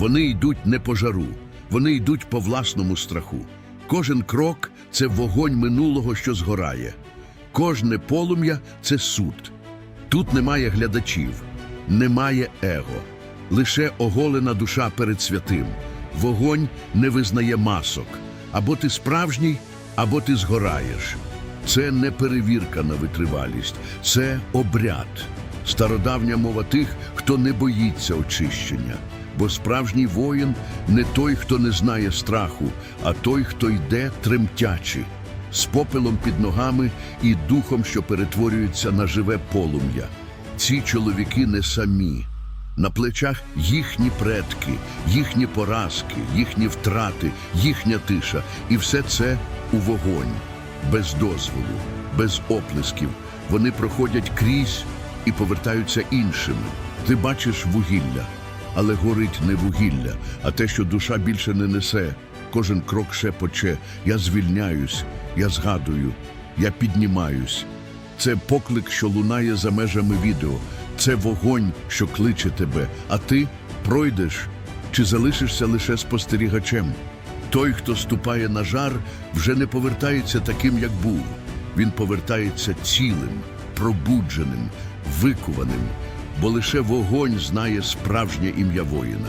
Вони йдуть не по жару, вони йдуть по власному страху. Кожен крок це вогонь минулого, що згорає. Кожне полум'я це суд. Тут немає глядачів, немає его, лише оголена душа перед святим. Вогонь не визнає масок. Або ти справжній, або ти згораєш. Це не перевірка на витривалість, це обряд. Стародавня мова тих, хто не боїться очищення. Бо справжній воїн не той, хто не знає страху, а той, хто йде тремтячи, з попелом під ногами і духом, що перетворюється на живе полум'я. Ці чоловіки не самі. На плечах їхні предки, їхні поразки, їхні втрати, їхня тиша. І все це у вогонь, без дозволу, без оплесків. Вони проходять крізь і повертаються іншими. Ти бачиш вугілля, але горить не вугілля, а те, що душа більше не несе. Кожен крок шепоче. Я звільняюсь, я згадую, я піднімаюсь. Це поклик, що лунає за межами відео. Це вогонь, що кличе тебе, а ти пройдеш чи залишишся лише спостерігачем. Той, хто ступає на жар, вже не повертається таким, як був. Він повертається цілим, пробудженим, викуваним, бо лише вогонь знає справжнє ім'я воїна.